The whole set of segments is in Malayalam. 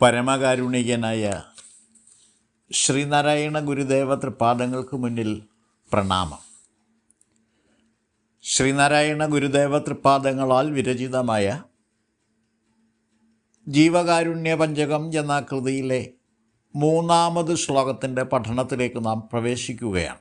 പരമകാരുണികനായ ശ്രീനാരായണ ഗുരുദേവ തൃപാദങ്ങൾക്ക് മുന്നിൽ പ്രണാമം. ശ്രീനാരായണ ഗുരുദേവ തൃപാദങ്ങളാൽ വിരചിതമായ ജീവകാരുണ്യ പഞ്ചകം എന്ന കൃതിയിലെ മൂന്നാമത് ശ്ലോകത്തിന്റെ പഠനത്തിലേക്ക് നാം പ്രവേശിക്കുകയാണ്.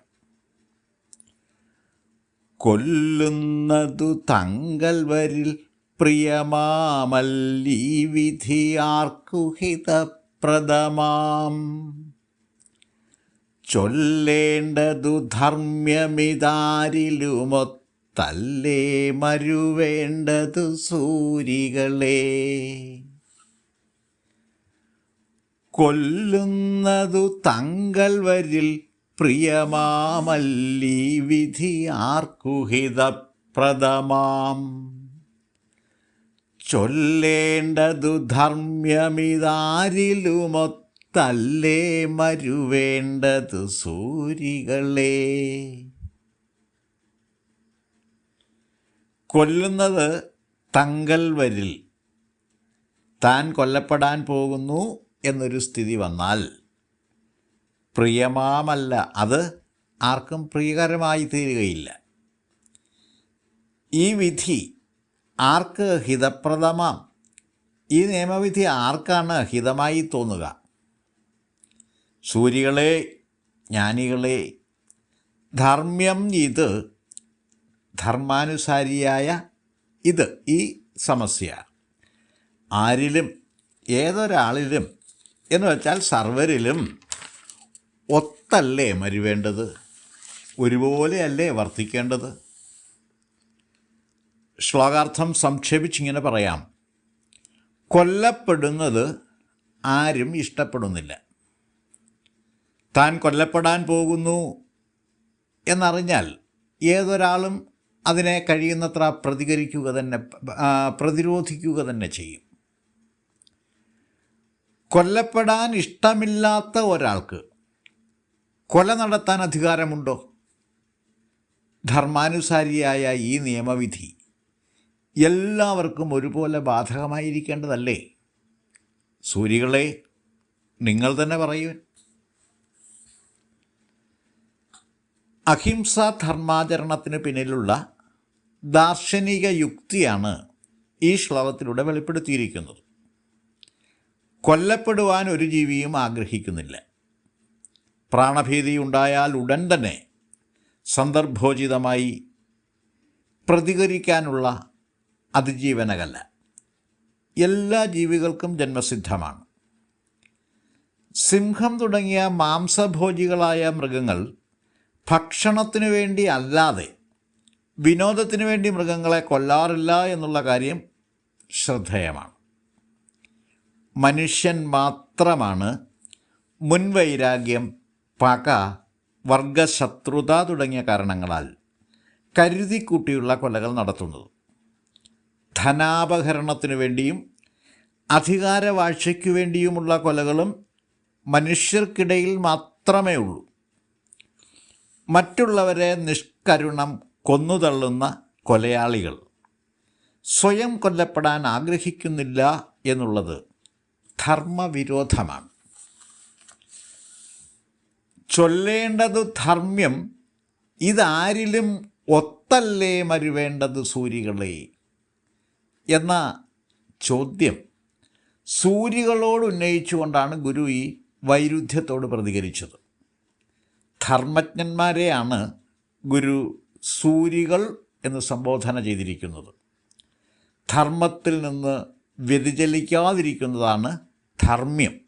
കൊല്ലുന്നതു തങ്കൽ വരിൽ പ്രിയമാമല്ലീ വിധിയാർക്കുഹിതപ്രദമാം ചൊല്ലേണ്ടതു ധർമ്മ്യമിതാരിലുമൊത്തല്ലേ മരുവേണ്ടതു സൂരികളെ. കൊല്ലുന്നതു തങ്കൽ വരിൽ പ്രിയമാമല്ലീ വിധി ആർക്കുഹിതപ്രദമാം ചൊല്ലേണ്ടതു ധർമ്മ്യമിതാരിലുമൊത്തല്ലേ മരുവേണ്ടതു സൂരികളെ. കൊല്ലുന്നത് തങ്കൽ വരിൽ താൻ കൊല്ലപ്പെടാൻ പോകുന്നു എന്നൊരു സ്ഥിതി വന്നാൽ പ്രിയമാമല്ല അത് ആർക്കും പ്രിയകരമായി തീരുകയില്ല. ഈ വിധി ആർക്ക് ഹിതപ്രദമാം? ഈ നിയമവിധി ആർക്കാണ് ഹിതമായി തോന്നുക? സൂര്യകളെ ജ്ഞാനികളെ ധർമ്മ്യം ഇത് ധർമാനുസാരിയായ ഇത് ഈ സമസ്യ. ആരിലും ഏതൊരാളിലും എന്ന് വെച്ചാൽ സർവരിലും ഒത്തല്ലേ മരുവേണ്ടത്? ഒരുപോലെയല്ലേ വർത്തിക്കേണ്ടത്? ശ്ലോകാർത്ഥം സംക്ഷേപിച്ചിങ്ങനെ പറയാം. കൊല്ലപ്പെടുന്നത് ആരും ഇഷ്ടപ്പെടുന്നില്ല. താൻ കൊല്ലപ്പെടാൻ പോകുന്നു എന്നറിഞ്ഞാൽ ഏതൊരാളും അതിനെ കഴിയുന്നത്ര പ്രതികരിക്കുക തന്നെ പ്രതിരോധിക്കുക തന്നെ ചെയ്യും. കൊല്ലപ്പെടാൻ ഇഷ്ടമില്ലാത്ത ഒരാൾക്ക് കൊല നടത്താൻ അധികാരമുണ്ടോ? ധർമാനുസാരിയായ ഈ നിയമവിധി. എല്ലാവർക്കും ഒരുപോലെ ബാധകമായിരിക്കേണ്ടതല്ലേ? സൂര്യകളെ നിങ്ങൾ തന്നെ പറയൂ. അഹിംസ ധർമാചരണത്തിന് പിന്നിലുള്ള ദാർശനിക യുക്തിയാണ് ഈ ശ്ലോകത്തിലൂടെ വെളിപ്പെടുത്തിയിരിക്കുന്നത്. കൊല്ലപ്പെടുവാൻ ഒരു ജീവിയും ആഗ്രഹിക്കുന്നില്ല. പ്രാണഭീതി ഉണ്ടായാൽ ഉടൻ തന്നെ സന്ദർഭോചിതമായി പ്രതികരിക്കാനുള്ള അതിജീവനകല്ല. എല്ലാ ജീവികൾക്കും ജന്മസിദ്ധമാണ്. സിംഹം തുടങ്ങിയ മാംസഭോജികളായ മൃഗങ്ങൾ ഭക്ഷണത്തിനു വേണ്ടി അല്ലാതെ വിനോദത്തിനു വേണ്ടി മൃഗങ്ങളെ കൊല്ലാറില്ല എന്നുള്ള കാര്യം ശ്രദ്ധേയമാണ്. മനുഷ്യൻ മാത്രമാണ് മുൻവൈരാഗ്യം പക വർഗശത്രുത തുടങ്ങിയ കാരണങ്ങളാൽ കരുതിക്കൂട്ടിയുള്ള കൊലകൾ നടത്തുന്നത്. ധനാപഹരണത്തിനു വേണ്ടിയും അധികാരവാഴ്ചയ്ക്കു വേണ്ടിയുമുള്ള കൊലകളും മനുഷ്യർക്കിടയിൽ മാത്രമേ ഉള്ളൂ. മറ്റുള്ളവരെ നിഷ്കരുണം കൊന്നുതള്ളുന്ന കൊലയാളികൾ സ്വയം കൊല്ലപ്പെടാൻ ആഗ്രഹിക്കുന്നില്ല എന്നുള്ളത് ധർമ്മവിരോധമാണ്. ചൊല്ലേണ്ടത് ധർമ്മ്യം ഇതാരിലും ഒത്തല്ലേ മരുവേണ്ടത് സൂരികളെ? എന്ന ചോദ്യം സൂര്യകളോട് ഉന്നയിച്ചുകൊണ്ടാണ് ഗുരു ഈ വൈരുദ്ധ്യത്തോട് പ്രതികരിച്ചത്. ധർമ്മജ്ഞന്മാരെയാണ് ഗുരു സൂര്യകൾ എന്ന് സംബോധന ചെയ്തിരിക്കുന്നത്. ധർമ്മത്തിൽ നിന്ന് വ്യതിചലിക്കാതിരിക്കുന്നതാണ് ധർമ്മ്യം.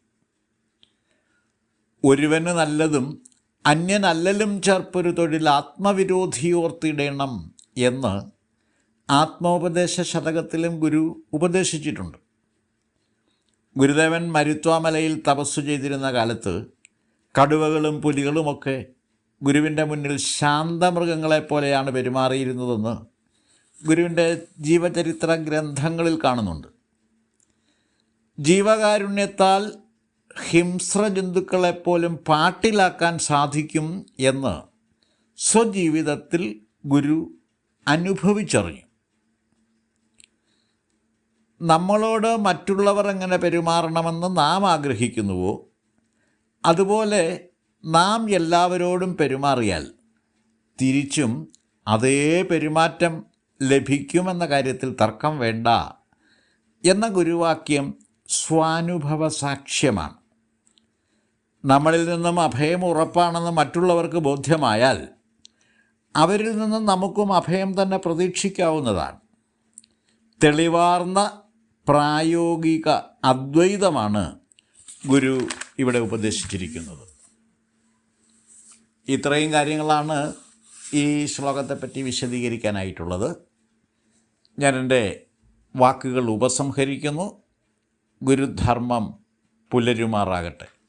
ഒരുവന് നല്ലതും അന്യനല്ലലും ചേർപ്പൊരു തൊഴിൽ ആത്മവിരോധിയോർത്തിടണം എന്ന് ആത്മോപദേശ ശതകത്തിലും ഗുരു ഉപദേശിച്ചിട്ടുണ്ട്. ഗുരുദേവൻ മരുത്വാമലയിൽ തപസ്സു ചെയ്തിരുന്ന കാലത്ത് കടുവകളും പുലികളുമൊക്കെ ഗുരുവിന്റെ മുന്നിൽ ശാന്തമൃഗങ്ങളെപ്പോലെയാണ് പെരുമാറിയിരുന്നതെന്ന് ഗുരുവിന്റെ ജീവചരിത്ര ഗ്രന്ഥങ്ങളിൽ കാണുന്നുണ്ട്. ജീവകാരുണ്യത്താൽ ഹിംസ്ര ജന്തുക്കളെപ്പോലും പാട്ടിലാക്കാൻ സാധിക്കും എന്ന് സ്വജീവിതത്തിൽ ഗുരു അനുഭവിച്ചറിഞ്ഞു. നമ്മളോട് മറ്റുള്ളവർ എങ്ങനെ പെരുമാറണമെന്ന് നാം ആഗ്രഹിക്കുന്നുവോ അതുപോലെ നാം എല്ലാവരോടും പെരുമാറിയാൽ തിരിച്ചും അതേ പെരുമാറ്റം ലഭിക്കുമെന്ന കാര്യത്തിൽ തർക്കം വേണ്ട എന്ന ഗുരുവാക്യം സ്വാനുഭവ സാക്ഷ്യമാണ്. നമ്മളിൽ നിന്നും അഭയം ഉറപ്പാണെന്ന് മറ്റുള്ളവർക്ക് ബോധ്യമായാൽ അവരിൽ നിന്നും നമുക്കും അഭയം തന്നെ പ്രതീക്ഷിക്കാവുന്നതാണ്. തെളിവാർന്ന പ്രായോഗിക അദ്വൈതമാണ് ഗുരു ഇവിടെ ഉപദേശിച്ചിരിക്കുന്നത്. ഇത്രയും കാര്യങ്ങളാണ് ഈ ശ്ലോകത്തെപ്പറ്റി വിശദീകരിക്കാനായിട്ടുള്ളത്. ഞാൻ എന്റെ വാക്കുകൾ ഉപസംഹരിക്കുന്നു. ഗുരുധർമ്മം പുലരുമാറാകട്ടെ.